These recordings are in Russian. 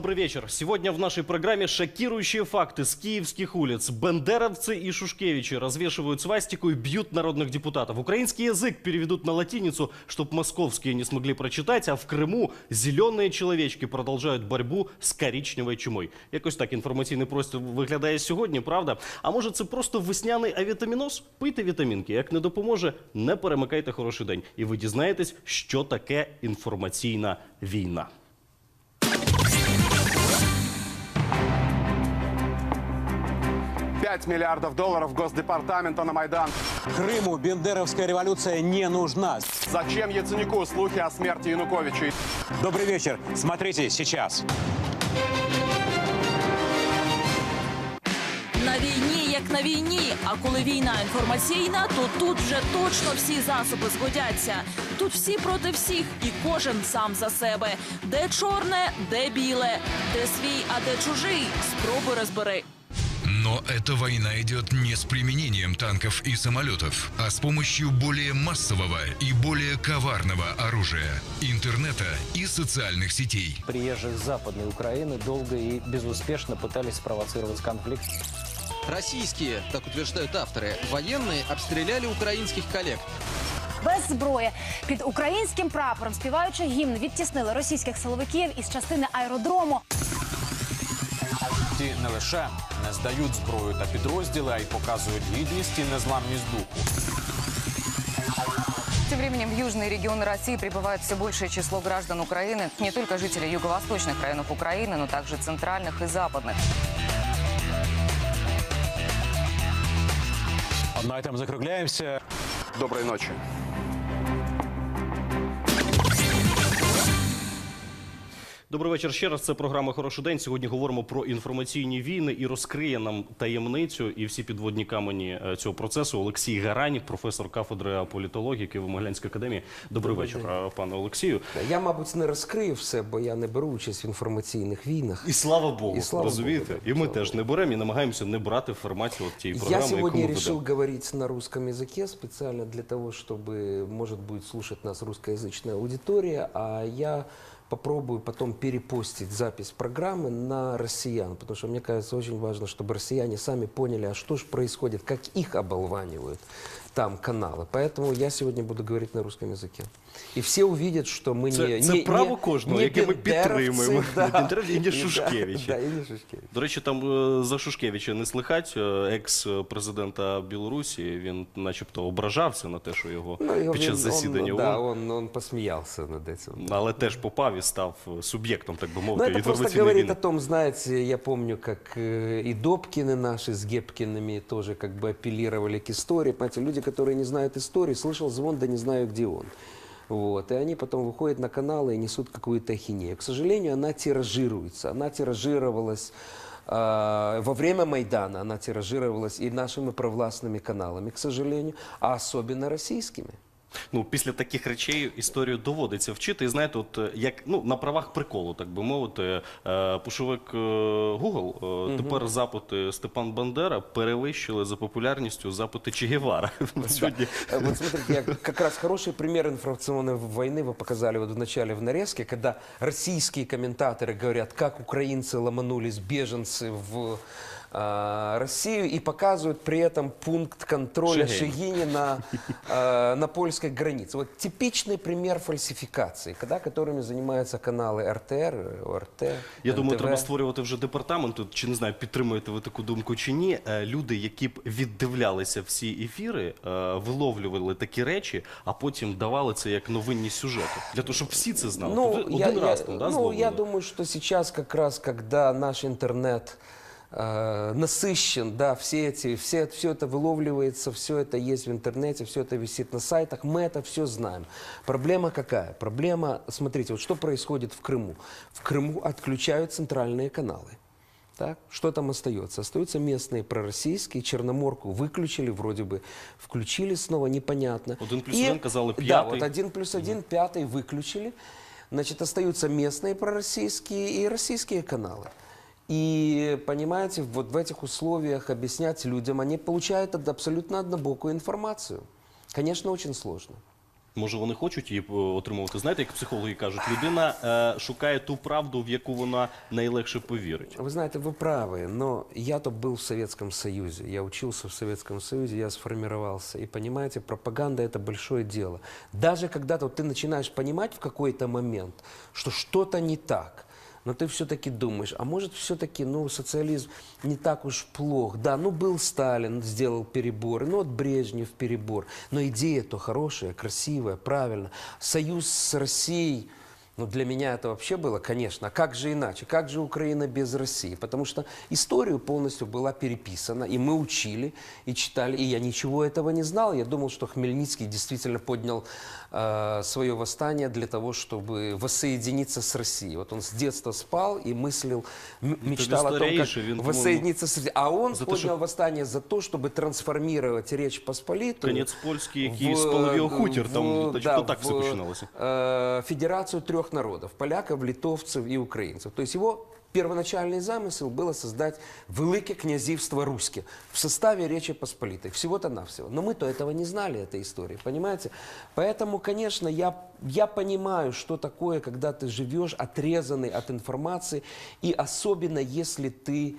Добрый вечер. Сегодня в нашей программе шокирующие факты с киевских улиц. Бендеровцы и Шушкевичи развешивают свастику и бьют народных депутатов. Украинский язык переведут на латиницу, чтобы московские не смогли прочитать, а в Крыму зеленые человечки продолжают борьбу з коричневою чумою. Якось так інформаційний простір виглядає сьогодні, правда? А може це просто весняний авітаміноз? Пийте вітамінки. Як не допоможе, не перемикайте хороший день. І ви дізнаєтесь, що таке інформаційна війна. Пять миллиардов долларов Госдепартамента на Майдан. Крыму бендеровская революция не нужна. Зачем Яценюку слухи о смерти Януковича? Добрый вечер. Смотрите сейчас. На війні, як на війні. А коли війна інформаційна, то тут вже точно всі засоби згодяться. Тут всі проти всіх, і кожен сам за себе. Де чорне, де біле, де свій, а де чужий. Спробуй розбери. Но эта война идет не с применением танков и самолетов, а с помощью более массового и более коварного оружия – интернета и социальных сетей. приезжих с Западной Украины долго и безуспешно пытались спровоцировать конфликт. Российские, так утверждают авторы, военные обстреляли украинских коллег. Без зброї під українським прапором, співаючи гімн, відтіснили російських силовиків із частини аеродрому. Ті не лише не здають зброю та підрозділи, а й показують гідність і незламність духу. Тем временем в южные регионы России прибывает все большее число граждан Украины, не только жителей юго-восточных районов Украины, но также центральных и западных. На этом закругляемся. Доброй ночи. Добрий вечір ще раз. Це програма Хороший день. Сьогодні говоримо про інформаційні війни і розкриє нам таємницю і всі підводні камені е, цього процесу. Олексій Гаранів, професор кафедри політології Києво-Могилянської академії. Добрий вечір, е, пане Олексію. Я, мабуть, не розкрию все, бо я не беру участь в інформаційних війнах. І слава Богу, І слава розумієте? Богу, і ми слава теж не беремо і намагаємося не брати формацію от тієї Я програми, яку сегодня ми решил ведемо. говорить на русском языке специально для того, чтобы, может будет слушать нас русскоязычная аудитория, а я попробую потом перепостить запись программы на россиян, потому что мне кажется очень важно, чтобы россияне сами поняли, а что же происходит, как их оболванивают там каналы. Поэтому я сегодня буду говорить на русском языке. И все увидят, что мы Це, не, це не, право не, кожного, не яке ми бендеровцы, підтримуємо. да. Не Бендеровці і не Да, Шушкевичі. Да, и не Шушкевич. До речі, там е, за Шушкевича не слихать. Е, Екс-президента Білорусі він, начебто, ображався на те, що його Ну, під час он- засідання он, да, ООН, он, он посмеялся над этим. але теж попав і став суб'єктом, так би Ну, мовити, это просто інформаційної говорит війни. о том, знаете, я помню, как э, и Добкины наши с Гепкиными тоже как бы апеллировали к истории. Понимаете, люди, которые не знают истории, слышал звон, да не знаю, где он. Вот. И они потом выходят на каналы и несут какую-то ахинею. К сожалению, она тиражируется. Она тиражировалась э, во время Майдана, она тиражировалась и нашими провластными каналами, к сожалению, а особенно российскими. Ну, після таких речей історію доводиться вчити. І знаєте, от е, як ну на правах приколу, так би мовити, е, пошовик е, Google е, тепер запити Степан Бандера перевищили за популярністю запити Че Гевара. Сьогодні Э, Вот смотрите, я как раз хороший пример информационной войны вы показали вот в начале в нарезке, когда российские комментаторы говорят, как украинцы ломанулись, беженцы в а, Россию и показывают при этом пункт контроля Шегейн. Шегини на, а, на польской границе. Вот типичный пример фальсификации, когда, которыми занимаются каналы РТР, ОРТ, Я думаю, НТВ. треба створювати вже департамент. Тут чи не знаю, підтримуєте ви таку думку чи ні. Е, Люди, які б віддивлялися всі ефіри, е, виловлювали такі речі, а потім давали це як новинні сюжети. Для того, щоб всі це знали. Ну, Тобто я, один я- раз там, да, ну, зловили? я думаю, что сейчас как раз, когда наш интернет э, насыщен, да, все эти, все, все это выловливается, все это есть в интернете, все это висит на сайтах, мы это все знаем. Проблема какая? Проблема, смотрите, вот что происходит в Крыму. В Крыму отключают центральные каналы. Так? Что там остается? Остаются местные пророссийские, Черноморку выключили, вроде бы включили снова, непонятно. Один плюс один, казали, Да, пятый. вот один плюс один, пятый выключили. Значит, остаются местные пророссийские и российские каналы. И, понимаете, вот в этих условиях объяснять людям, они получают од- абсолютно однобокую информацию. Конечно, очень сложно. Може, вони хочуть її е, отримувати. Знаєте, як психологи кажуть, людина е, шукає ту правду, в яку вона найлегше повірить. Вы знаете, вы правы, но я-то был в Советском Союзе, я учился в Советском Союзе, я сформировался. И понимаете, пропаганда это большое дело. Даже когда-то вот ты начинаешь понимать в какой-то момент, что что-то не так, но ты все-таки думаешь, а может все-таки, ну, социализм не так уж плох. Да, ну, был Сталин, сделал переборы, ну, вот Брежнев перебор. Но идея-то хорошая, красивая, правильно. Союз с Россией, ну, для меня это вообще было, конечно. А как же иначе? Как же Украина без России? Потому что историю полностью была переписана, и мы учили, и читали, и я ничего этого не знал. Я думал, что Хмельницкий действительно поднял э, свое восстание для того, чтобы воссоединиться с Россией. Вот он с детства спал и мыслил, м- мечтал о том, как старейший, він, по-моєму, воссоединиться с Россией. А он за те, поднял щоб- восстание за то, чтобы трансформировать Речь Посполитую. Конець польський, який в- спалив його хутір, в- там значить, да, то так все в, починалося. э, Федерацию трех народов – поляков, литовцев и украинцев. То есть его первоначальный замысел было создать Великое князівство Руське в составе Речи Посполитой. Всего-то навсего. Но мы-то этого не знали, этой истории, понимаете? Поэтому, конечно, я, я понимаю, что такое, когда ты живешь отрезанный от информации, и особенно если ты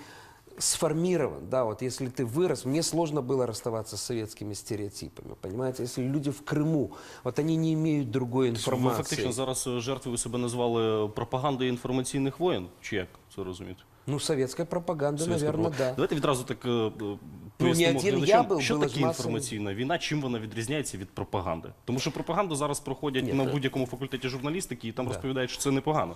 сформирован, да, вот если ты вырос, мне сложно было расставаться с советскими стереотипами, понимаете, если люди в Крыму, вот они не имеют другой Ви информации. фактично зараз е, жертвою себе назвали пропагандою інформаційних воєн. Чи як це розуміти? Ну, советская пропаганда, Совєтська наверное, пропаганда. да. Давайте відразу так е, е, пояснимо один глядачам, я був, що були таке ж масові- інформаційна війна, чим вона відрізняється від пропаганди. Тому що пропаганду зараз проходять Ні, на це- будь-якому факультеті журналістики, і там Да. розповідають, що це непогано.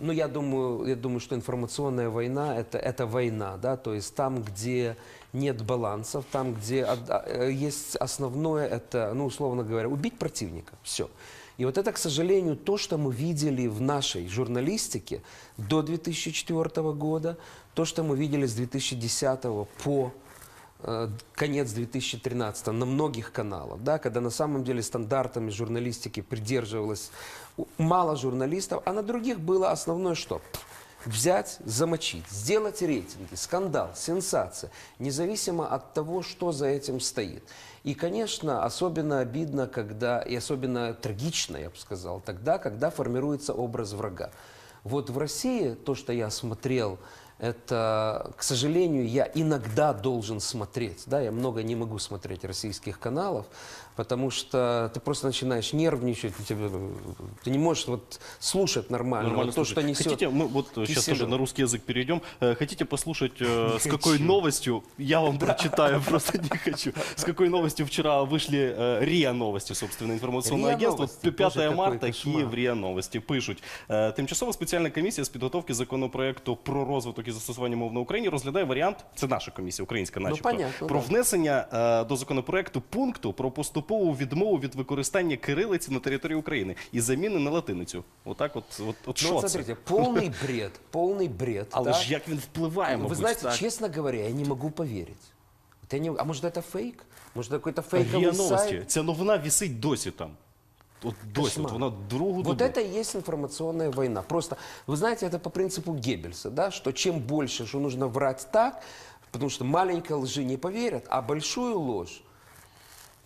Ну, я думаю, я думаю, что информационная война это, это война, да, то есть там, где нет балансов, там, где а, э, есть основное, это, ну, условно говоря, убить противника. Все. И вот это, к сожалению, то, что мы видели в нашей журналистике до 2004 года, то, что мы видели с 2010 по конец 2013 на многих каналах, да, когда на самом деле стандартами журналистики придерживалось мало журналистов, а на других было основное что? Взять, замочить, сделать рейтинги, скандал, сенсация, независимо от того, что за этим стоит. И, конечно, особенно обидно, когда, и особенно трагично, я бы сказал, тогда, когда формируется образ врага. Вот в России то, что я смотрел, это, к сожалению, я иногда должен смотреть. Да, я много не могу смотреть российских каналов, потому что ты просто начинаешь нервничать, у тебя- ты не можешь вот слушать нормально, Нормально вот то, слушать. что несет. Хотите, мы вот сейчас Киселев. тоже на русский язык перейдем. Э, Хотите послушать, э, с Не какой хочу. новостью, я вам прочитаю, просто не хочу, с какой новостью вчера вышли э, РИА Новости, собственно, информационное РИА агентство. Новости? 5 Боже, какой марта, кошмар. Київ, РИА Новості. Пишуть, е, тимчасова спеціальна комісія з підготовки законопроекту про розвиток і застосування мов на Україні розглядає варіант, це наша комісія, українська начебто, понятно, про да. внесення е, до законопроекту пункту про поступову відмову від використання кирилиці на території України і заміни на латиницю. Отак от, от, от Ну, що вот це? смотрите, полный бред, полный бред. Але да? ж як він впливає, Вы мабуть, знаете, так? честно говоря, я не могу поверить. Вот я не- а может это фейк? Может это какой-то фейковый РІА сайт? Новості. Ця новина висить досі там. От досі, Кошмар. от вона другу Вот добу. это и есть информационная война. Просто, вы знаете, это по принципу Геббельса, да, что чем больше, что нужно врать так, потому что маленькой лжи не поверят, а большую ложь,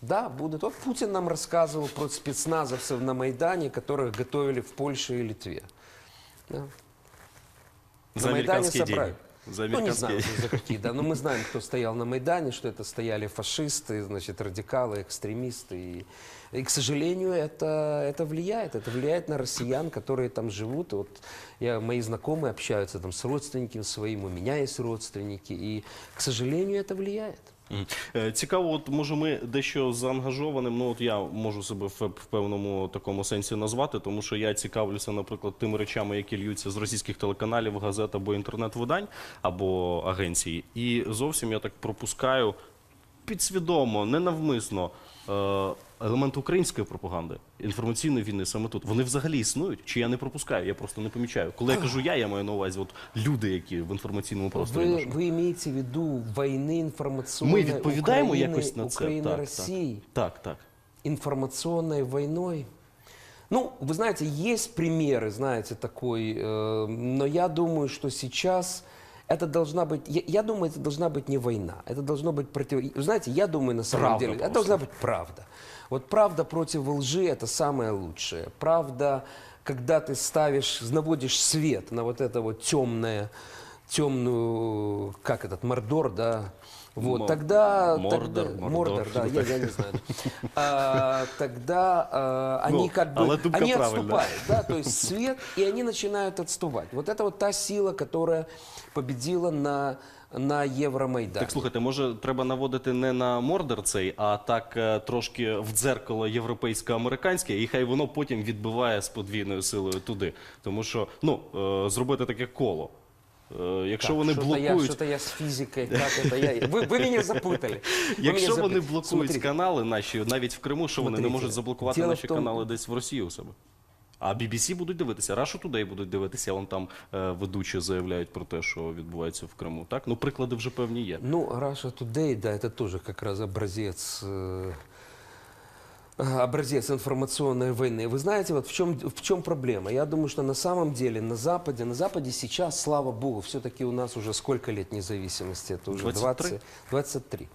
да, будут. Вот Путин нам рассказывал про спецназовцев на Майдане, которых готовили в Польше и Литве. Да. За На Майдане американские деньги. За Ну, не знаю, за какие, да. Но мы знаем, кто стоял на Майдане, что это стояли фашисты, значит, радикалы, экстремисты. И, и, к сожалению, это, это влияет. Это влияет на россиян, которые там живут. Вот я, мои знакомые общаются там с родственниками своими, у меня есть родственники. И, к сожалению, это влияет. Е, Цікаво, от може ми дещо заангажованим. Ну от я можу себе в, певному такому сенсі назвати, тому що я цікавлюся, наприклад, тими речами, які льються з російських телеканалів, газет або інтернет-видань, або агенцій. І зовсім я так пропускаю підсвідомо, ненавмисно е, Елемент української пропаганди, інформаційної війни саме тут. Вони взагалі існують? Чи я не пропускаю? Я просто не помічаю. Коли я кажу я, я маю на увазі от люди, які в інформаційному просторі. Вы, нашому. вы имеете в виду войны информационной Ми відповідаємо Украины, якось на це. Украины, так, России? Так, так. информационной войной. Ну, вы знаете, есть примеры, знаете, такой, э, но я думаю, что сейчас Это должна быть, я, я думаю, это должна быть не война, это должно быть против... Знаете, я думаю, на самом Правда деле, это просто. должна быть правда. Вот правда против лжи – это самое лучшее. Правда, когда ты ставишь, наводишь свет на вот это вот темное, темную, как этот, мордор, да, вот, тогда... Мордор, тогда- Мордор. Да, я, я не знаю. А, тогда а, они Ну, как бы, они отступают, да, то есть свет, и они начинают отступать. Вот это вот та сила, которая победила на, на Евромайдане. Так слухайте, може треба наводити не на мордер цей, а так е, трошки в дзеркало європейсько-американське, і хай воно потім відбиває з подвійною силою туди. Тому що ну е, зробити таке коло. Е, Якщо Так, вони что-то я, блокують, что-то я с физикой, как это я... Вы, вы меня запутали. Вы меня якщо вони запутали. блокують Смотрите, канали наші, навіть в Криму, що вони не Смотрите, можуть заблокувати діло наші в тому- канали десь в Росії у себе. А BBC будуть дивитися, Russia Today будуть дивитися, вон там е, ведучі заявляють про те, що відбувається в Криму. Так, ну приклади вже певні є. Ну, Russia Today, да, это тоже как раз образец, э, э, образец информационной войны. Вы знаете, вот в чем, в чем проблема? Я думаю, что на самом деле на Западе, на Западе сейчас, слава богу, все-таки у нас уже сколько лет независимости? Это уже 23? 20, 23.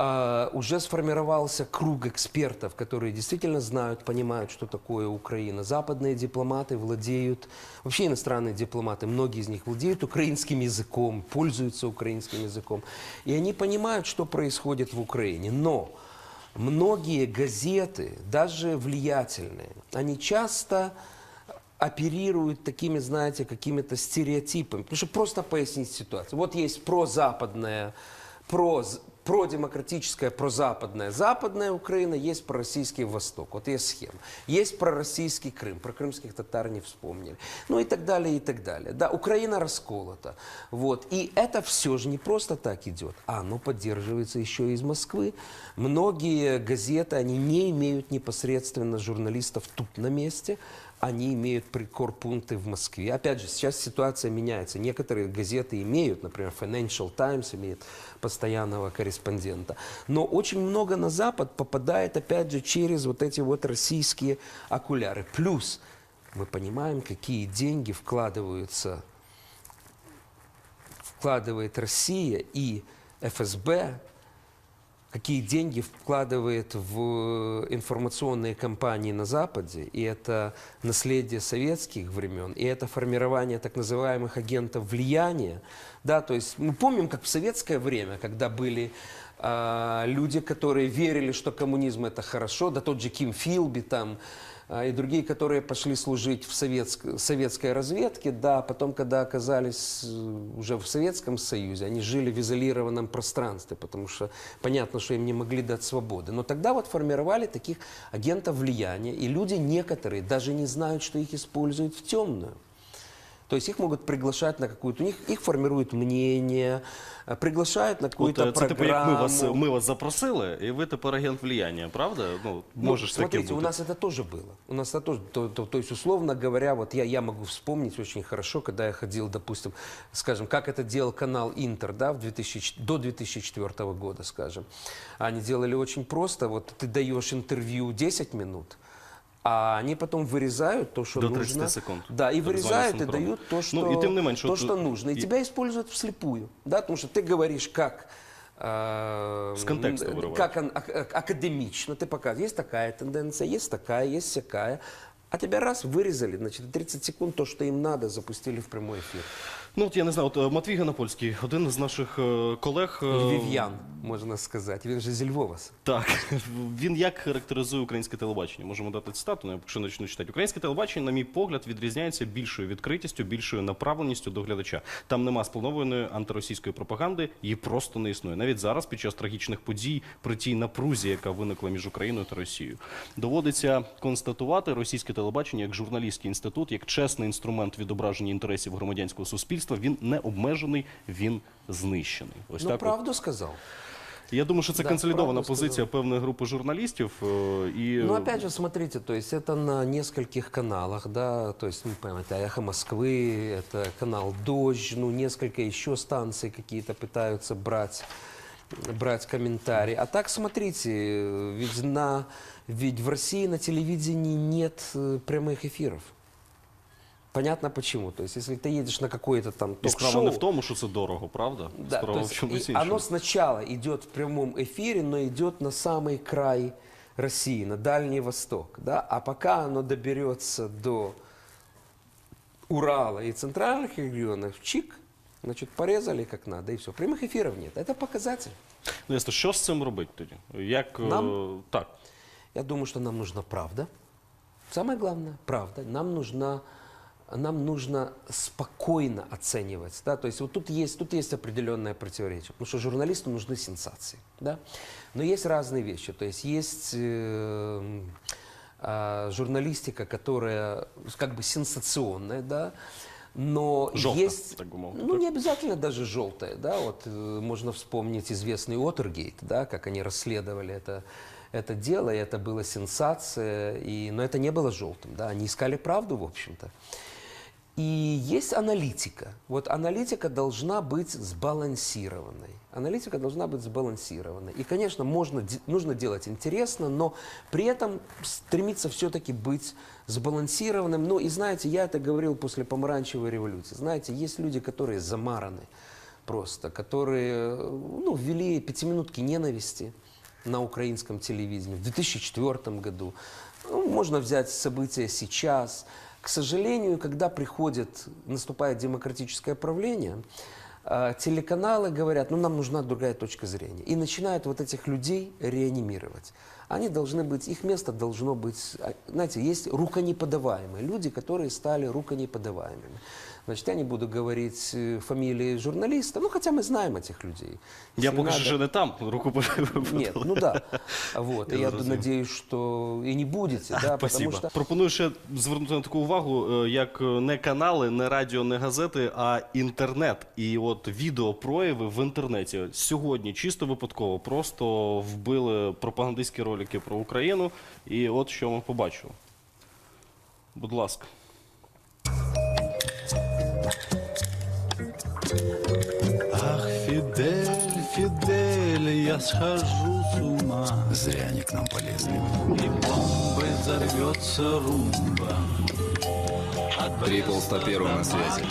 А, уже сформировался круг экспертов, которые действительно знают, понимают, что такое Украина. Западные дипломаты владеют, вообще иностранные дипломаты, многие из них владеют украинским языком, пользуются украинским языком. И они понимают, что происходит в Украине. Но многие газеты, даже влиятельные, они часто оперируют такими, знаете, какими-то стереотипами. Потому что просто пояснить ситуацию. Вот есть прозападная, проз, продемократическая, прозападная западная Украина, есть пророссийский Восток. Вот есть схема. Есть пророссийский Крым. Про крымских татар не вспомнили. Ну и так далее, и так далее. Да, Украина расколота. Вот. И это все же не просто так идет, а оно поддерживается еще и из Москвы. Многие газеты, они не имеют непосредственно журналистов тут на месте, они имеют прикорпункты в Москве. Опять же, сейчас ситуация меняется. Некоторые газеты имеют, например, Financial Times имеет постоянного корреспондента. Но очень много на Запад попадает, опять же, через вот эти вот российские окуляры. Плюс мы понимаем, какие деньги вкладываются, вкладывает Россия и ФСБ, какие деньги вкладывает в информационные кампании на Западе, и это наследие советских времен, и это формирование так называемых агентов влияния. Да, то есть мы помним, как в советское время, когда были а, люди, которые верили, что коммунизм это хорошо, да тот же Ким Филби там, и другие, которые пошли служить в советск- советской разведке, да, потом, когда оказались э, уже в Советском Союзе, они жили в изолированном пространстве, потому что понятно, что им не могли дать свободы. Но тогда вот формировали таких агентов влияния, и люди некоторые даже не знают, что их используют в темную. То есть их могут приглашать на какую-то, у них их формируют мнение, э, приглашают на От какую-то е, це типу, як программу. ми вас, ми вас запросили, і ви тепер агент влияння, правда? Ну, Ну, можеш таким смотрите, у нас это тоже было. У нас это тоже, то, то- то есть, условно говоря, вот я, я могу вспомнить очень хорошо, когда я ходил, допустим, скажем, как это делал канал Интер, да, в 2000, до 2004 года, скажем. Они делали очень просто, вот ты даешь интервью 10 минут, а они потом вырезают то, что До нужно. 30 секунд. Да, и Так вырезают и дают то, что, Ну, и тем не меньше, то, что нужно. И, и- тебя используют вслепую, да, потому что ты говоришь как... э, С контекста м, вырывают. Как он ак- ак- академично ты показываешь. Есть такая тенденция, есть такая, есть всякая. А тебя раз вырезали, значит, 30 секунд то, что им надо, запустили в прямой эфир. Ну, от я не знаю, от е, Матвій Ганапольський, один із наших е, колег. е, Львів'ян, можна сказати. Він же зі Львова. Так, він як характеризує українське телебачення? Можемо дати цитату, ну, якщо почну читати. Українське телебачення, на мій погляд, відрізняється більшою відкритістю, більшою направленістю до глядача. Там нема спланованої антиросійської пропаганди, її просто не існує. Навіть зараз, під час трагічних подій, при тій напрузі, яка виникла між Україною та Росією, доводиться констатувати російське телебачення як журналістський інститут, як чесний інструмент відображення інтересів громадянського суспільства Він не обмежений, він знищений. Ось Ну, так. от. правду сказав. Я думаю, що це Да, консолідована правду позиція сказав. певної групи журналістів. е, І Ну, опять же, смотрите, то есть это на нескольких каналах, да, то есть, ну, понимаете, «Эхо Москвы», это канал «Дождь», ну, несколько еще станций какие-то пытаются брать, брать комментарии. А так, смотрите, э, ведь, на, ведь в России на телевидении нет э, прямых эфиров. Понятно почему. То есть, если ты едешь на какое-то там І справа ток-шоу... не в тому, що це дорого, правда? Да, справа то в есть чомусь и іншому. оно сначала идет в прямом эфире, но идет на самый край России, на Дальний Восток. Да? А пока оно доберется до Урала и центральных регионов, чик, значит, порезали как надо, и все. Прямых эфиров нет. Это показатель. Ну, ясно, що з цим робити тоді? Як, е, Нам? так. Я думаю, что нам нужна правда. Самое главное, правда. Нам нужна нам нужно спокойно оценивать, да, то есть вот тут есть, тут есть определенное противоречие, потому что журналисту нужны сенсации, да, но есть разные вещи, то есть есть э, а, журналистика, которая как бы сенсационная, да, но Желтая, есть, так мовити, ну не обязательно даже желтая, да, вот э, можно вспомнить известный Уотергейт, да, как они расследовали это, это дело, и это была сенсация, и, но это не было желтым, да, они искали правду, в общем-то. И есть аналитика. Вот аналитика должна быть сбалансированной. Аналитика должна быть сбалансированной. И, конечно, можно, нужно делать интересно, но при этом стремиться все-таки быть сбалансированным. Ну, и знаете, я это говорил после помаранчевой революции. Знаете, есть люди, которые замараны просто, которые ну, ввели пятиминутки ненависти на украинском телевидении в 2004 году. Ну, можно взять события сейчас. К сожалению, когда приходит, наступает демократическое правление, э, телеканалы говорят, ну нам нужна другая точка зрения. И начинают вот этих людей реанимировать. Они должны быть, их место должно быть, а, знаете, есть руконеподаваемые люди, которые стали руконеподаваемыми. Значит, я не буду говорить э, фамилии журналиста, ну хотя мы знаем этих людей. Я Если поки що надо- ще не там, руку Нет, ну да. Вот. Я и я зрозумів. надеюсь, что и не будете, да, потому Спасибо. что... Пропоную ще звернути на таку увагу, е, як е, не канали, не радіо, не газети, а інтернет. І от відеопрояви в інтернеті. Сьогодні чисто випадково просто вбили пропагандистські ролики про Україну. І от що ми побачили. Будь ласка. Я схожу с ума. Зря они к нам полезли. И бомбой взорвется румба. Трипл 101 на связи.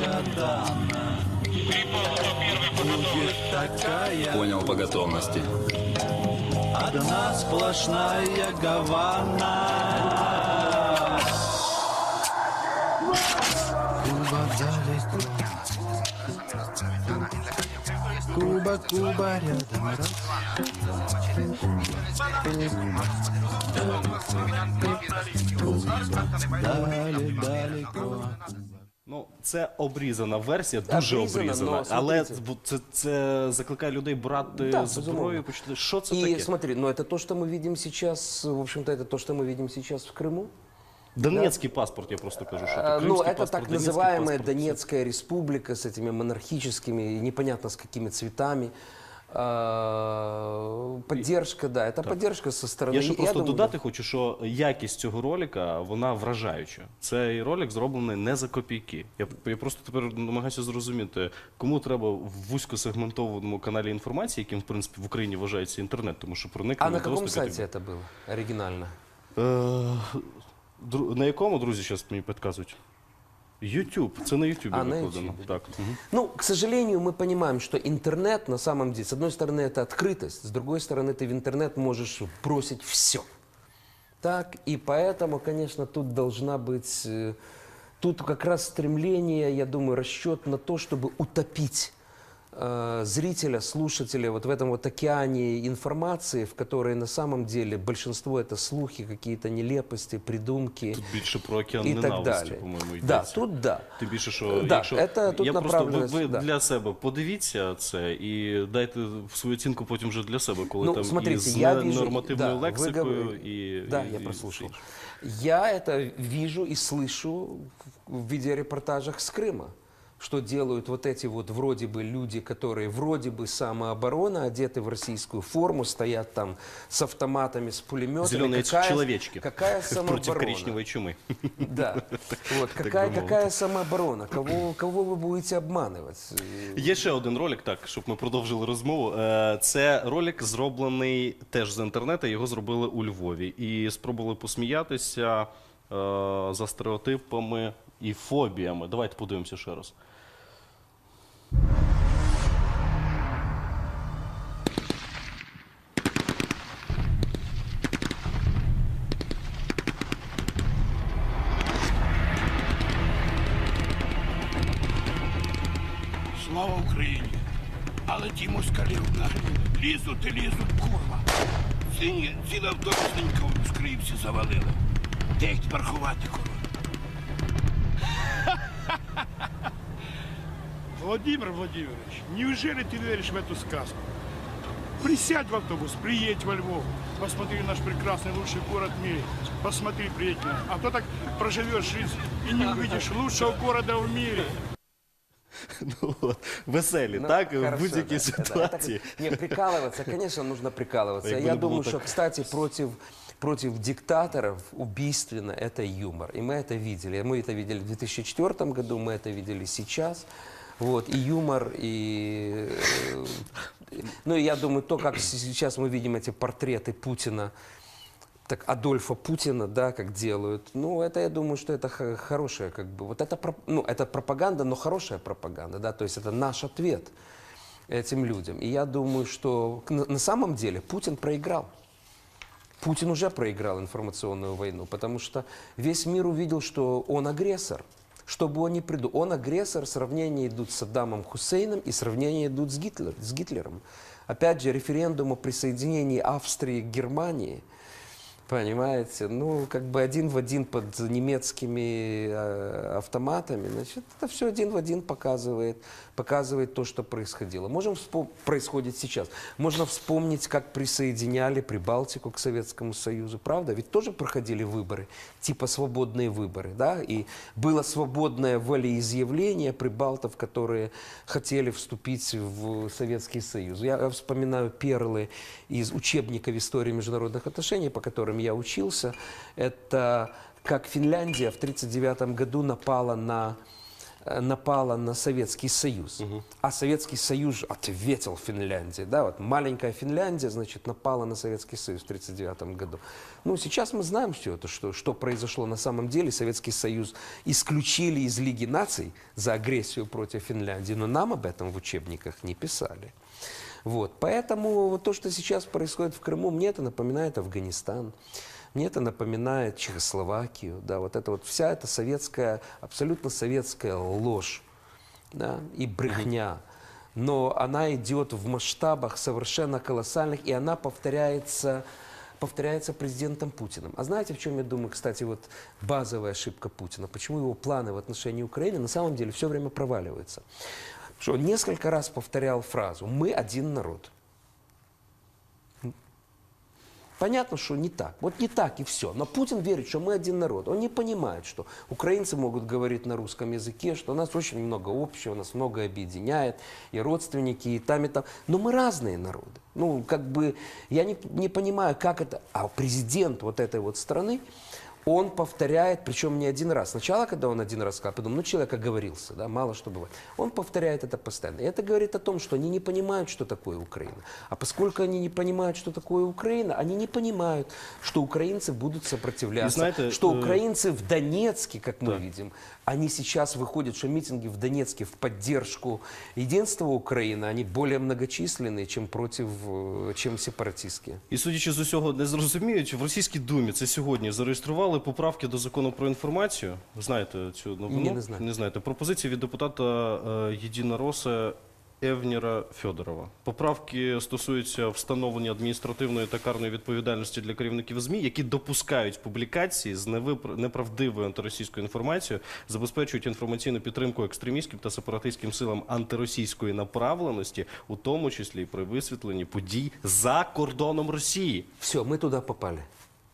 Понял по готовности. одна сплошная Гавана. Куба далеко. Куба, Куба рядом. Раз. Дали, далеко. Ну, це обрізана версія, дуже Обрізана, обрізана. но, але смотрите. це, це закликає людей брати Да, зброю. безумовно. Почати. Що це И таке? смотри, ну это то, что мы видим сейчас, в общем-то, это то, что мы видим сейчас в Крыму. Донецький паспорт, я просто кажу, що А, це Ну, кримський это паспорт, так донецький называемая паспорт. Донецкая республика с этими монархическими, непонятно с какими цветами. А, Поддержка, да, это поддержка со стороны. Я ще просто думаю, додати хочу, що якість цього ролика вона вражаюча. Цей ролик зроблений не за копійки. Я, я просто тепер намагаюся зрозуміти, кому треба в вузькосегментованому каналі інформації, яким в принципі в Україні вважається інтернет, тому що проникнення А на каком доступу сайте это было оригинально? Е, дру- на якому, друзі, зараз мені підказують? YouTube. Це на YouTube А, на викладено. YouTube. Так. Мгм. Ну, к сожалению, мы понимаем, что интернет на самом деле, с одной стороны, это открытость, с другой стороны, ты в интернет можешь бросить все. Так, и поэтому, конечно, тут должна быть, э, тут как раз стремление, я думаю, расчет на то, чтобы утопить э, зрителя, слушателя вот в этом вот океане информации, в которой на самом деле большинство это слухи, какие-то нелепости, придумки Тут більше про океан и так ненависті, далее. по-моєму, йдеться. Да, тут да. Тим більше, що Да, якщо это тут я просто ви, направленность, ви да. для себе подивіться це і дайте свою оцінку потім вже для себе, коли Ну, там смотрите, і з я не- вижу- нормативною да, вы лексикою, говорите. і Да, і, я і прослушал. все інше. Я это вижу и слышу в- в видеорепортажах с Крыма, что делают вот эти вот вроде бы люди, которые вроде бы самооборона, одеты в российскую форму, стоят там с автоматами, с пулеметами. Зеленые какая, человечки Какая против самооборона? коричневой чумы. Да. Вот, Так какая, бы мовити. какая самооборона? Кого, кого вы будете обманывать? Є ще один ролик, так, щоб ми продовжили розмову. Е, Це ролик зроблений теж з інтернету. Його зробили у Львові. І спробували посміятися е, за стереотипами і фобіями. Давайте подивимося ще раз. лізуть і лізуть, курва. Ціні, ціле автобусненько в скрипці завалили. Де їх тепер ховати, курва? Владимир Владимирович, неужели ты веришь в эту сказку? Присядь в автобус, приедь во Львов, посмотри наш прекрасный лучший город в мире. Посмотри, приятель. А то так проживешь жизнь и не увидишь лучшего города в мире. Ну, от, веселі, Ну, так? В хорошо, будь-якій да, да, ситуації. это- Не, прикалываться, конечно, нужно прикалываться. Якби Я не було думаю, так. что, кстати, против, против диктаторов убийственно это юмор. И мы это видели. Мы это видели в 2004 году, мы это видели сейчас. Вот, и юмор, и... э, Ну, и я думаю, то, как с- сейчас мы видим эти портреты Путина, так Адольфа Путина, да, как делают. Ну, это, я думаю, что это хорошая, как бы, вот это, ну, это пропаганда, но хорошая пропаганда, да, то есть это наш ответ этим людям. И я думаю, что на, самом деле Путин проиграл. Путин уже проиграл информационную войну, потому что весь мир увидел, что он агрессор. Что бы он ни придумал. Он агрессор, сравнения идут с Саддамом Хусейном и сравнения идут с, Гитлер, с Гитлером. Опять же, референдум о присоединении Австрии к Германии, понимаете, ну, как бы один в один под немецкими э, автоматами, значит, это все один в один показывает, показывает то, что происходило. Можем происходит сейчас. Можно вспомнить, как присоединяли Прибалтику к Советскому Союзу, правда? Ведь тоже проходили выборы, типа свободные выборы, да? И было свободное волеизъявление прибалтов, которые хотели вступить в Советский Союз. Я вспоминаю перлы из учебника в истории международных отношений, по которым я учился. Это как Финляндия в 1939 году напала на напала на Советский Союз. А Советский Союз ответил Финляндии. Да, вот маленькая Финляндия, значит, напала на Советский Союз в 1939 году. Ну, сейчас мы знаем все это, что, что произошло на самом деле. Советский Союз исключили из Лиги наций за агрессию против Финляндии, но нам об этом в учебниках не писали. Вот. Поэтому вот то, что сейчас происходит в Крыму, мне это напоминает Афганистан. Мне это напоминает Чехословакию, да, вот это вот вся эта советская, абсолютно советская ложь, да, и брехня. Но она идет в масштабах совершенно колоссальных, и она повторяется, повторяется президентом Путиным. А знаете, в чем, я думаю, кстати, вот базовая ошибка Путина? Почему его планы в отношении Украины на самом деле все время проваливаются? Что он несколько раз повторял фразу «Мы один народ». Понятно, что не так. Вот не так и все. Но Путин верит, что мы один народ. Он не понимает, что украинцы могут говорить на русском языке, что у нас очень много общего, нас много объединяет, и родственники, и там, и там. Но мы разные народы. Ну, как бы, я не, не понимаю, как это... А президент вот этой вот страны, он повторяет, причем не один раз. Сначала, когда он один раз сказал, потом, ну, человек оговорился, да, мало что бывает. Он повторяет это постоянно. И это говорит о том, что они не понимают, что такое Украина. А поскольку они не понимают, что такое Украина, они не понимают, что украинцы будут сопротивляться, знаете, что э, украинцы в Донецке, как мы Да. видим, они сейчас выходят, что митинги в Донецке в поддержку единства Украины, они более многочисленные, чем против, э, чем сепаратистские. І судячи з усього, не зрозуміють, в Російській Думі це сьогодні зареєстрували поправки до закону про інформацію. Ви знаєте цю новину? Ні, не знаю. Не знаєте. Пропозиції від депутата е, Єдинороса Евніра Федорова. Поправки стосуються встановлення адміністративної та карної відповідальності для керівників ЗМІ, які допускають публікації з неправдивою антиросійською інформацією, забезпечують інформаційну підтримку екстремістським та сепаратистським силам антиросійської направленості, у тому числі і при висвітленні подій за кордоном Росії. Все, мы туда попали.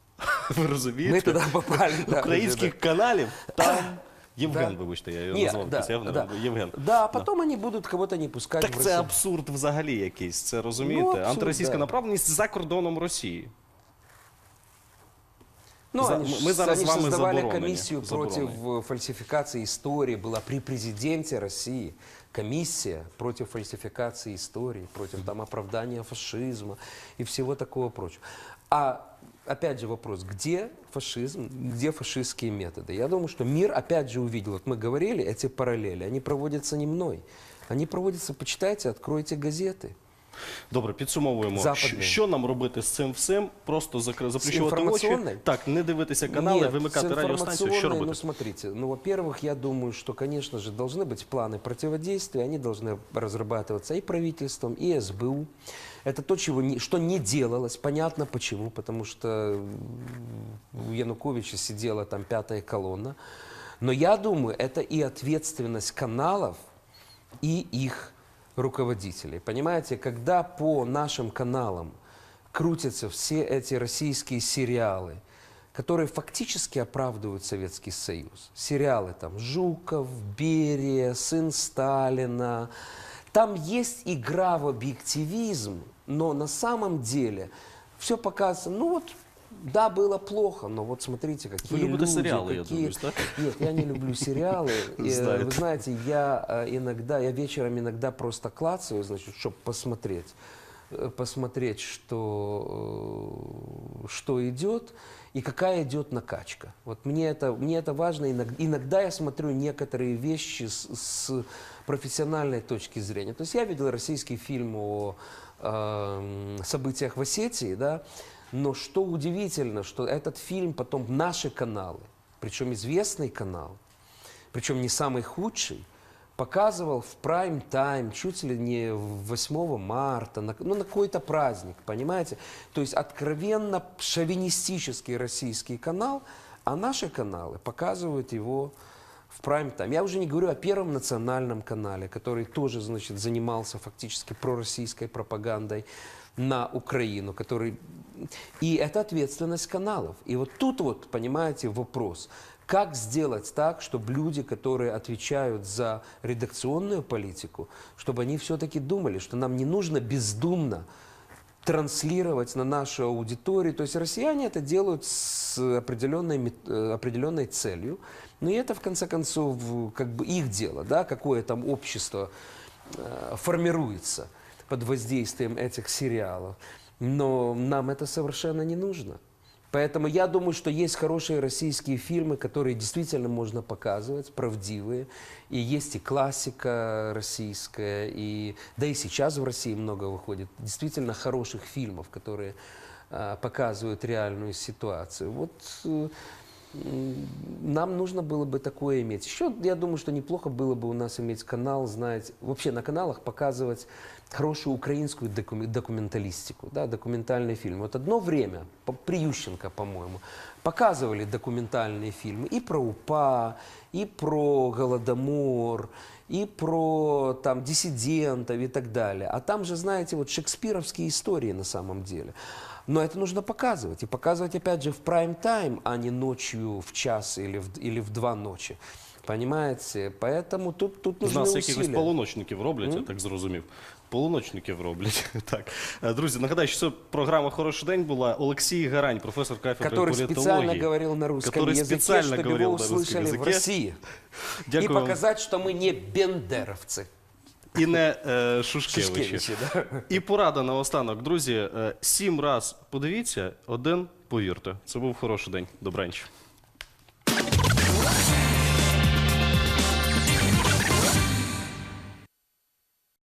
Ви розумієте? Ми туди попали, Українських каналів там Євген, вибачте, я його Ні, назвав да, після Євгена. да. Євген. Да, а потом они будут кого-то не пускать Так в це абсурд взагалі якийсь. Це розумієте? Ну, абсурд, Антиросійська да. направленість за кордоном Росії. Ну, За- они ж- ми зараз они ж вами создавали заборонені. комиссию Заборонені. против э, фальсификации истории, была при президенте России комиссия против фальсификации истории, против там оправдания фашизма и всего такого прочего. А опять же вопрос, где фашизм, где фашистские методы? Я думаю, что мир опять же увидел, вот мы говорили, эти параллели, они проводятся не мной, они проводятся, почитайте, откройте газеты. Добре, підсумовуємо. Западний. Що, що нам робити з цим всім? Просто закри... заплющувати очі? інформаційною? Так, не дивитися канали, Нет, вимикати с радіостанцію. Що информационной, робити? Ну, смотрите, ну, во-первых, я думаю, что, конечно же, должны быть планы противодействия, они должны разрабатываться и правительством, и СБУ. Это то, чего не, что не делалось, понятно почему, потому что у Януковича сидела там пятая колонна. Но я думаю, это и ответственность каналов, и их руководителей. Понимаете, когда по нашим каналам крутятся все эти российские сериалы, которые фактически оправдывают Советский Союз. Сериалы там Жуков, Берия, Сын Сталина. Там есть игра в объективизм, но на самом деле все показывается, ну вот, да, было плохо, но вот смотрите, какие Вы люди, сериалы, я какие... думаю, да? Нет, я не люблю сериалы. Э. Вы знаете, я э, иногда, я вечером иногда просто клацаю, значит, чтобы посмотреть, э, посмотреть, что, что идет и какая идет накачка. Вот мне это, мне это важно. Иногда, иногда я смотрю некоторые вещи с, с профессиональной точки зрения. То есть я видел российский фильм о эм, событиях в Осетии, да, но что удивительно, что этот фильм потом наши каналы, причем известный канал, причем не самый худший, показывал в прайм-тайм, чуть ли не 8 марта, на, ну, на какой-то праздник, понимаете? То есть откровенно шовинистический российский канал, а наши каналы показывают его в прайм-тайм. Я уже не говорю о Первом национальном канале, который тоже, значит, занимался фактически пророссийской пропагандой на Украину, который... И это ответственность каналов. И вот тут вот, понимаете, вопрос. Как сделать так, чтобы люди, которые отвечают за редакционную политику, чтобы они все-таки думали, что нам не нужно бездумно транслировать на нашу аудиторию. То есть россияне это делают с определенной, э, определенной целью. Но это, в конце концов, как бы их дело, да, какое там общество э, формируется под воздействием этих сериалов. Но нам это совершенно не нужно. Поэтому я думаю, что есть хорошие российские фильмы, которые действительно можно показывать, правдивые. И есть и классика российская, и да и сейчас в России много выходит действительно хороших фильмов, которые а, показывают реальную ситуацию. Вот э, нам нужно было бы такое иметь. Еще я думаю, что неплохо было бы у нас иметь канал, знаете, вообще на каналах показывать хорошую украинскую докуме- документалистику, да, документальный фильм. Вот одно время, по- при Ющенко, по-моему, показывали документальные фильмы и про УПА, и про Голодомор, и про там диссидентов и так далее. А там же, знаете, вот шекспировские истории на самом деле. Но это нужно показывать. И показывать, опять же, в прайм-тайм, а не ночью в час или в, или в два ночи. Понимаете? Поэтому тут, тут З нужны нас якихось усилия. полуночників роблять, я так зрозумів. Полуночників роблять. Так. Е, Друзі, нагадаю, що це програма Хороший день була. Олексій Гарань, професор кафедри Который політології. специально говорил на русском который языке, специально чтобы говорил его на русском услышали в языке. России. Дякую и вам. показать, что мы не бендеровцы. І не е, Шушкевичі. Шушкевичі, да. І порада наостанок. Друзі, е, сім раз подивіться, один повірте. Це був хороший день. Добраніч.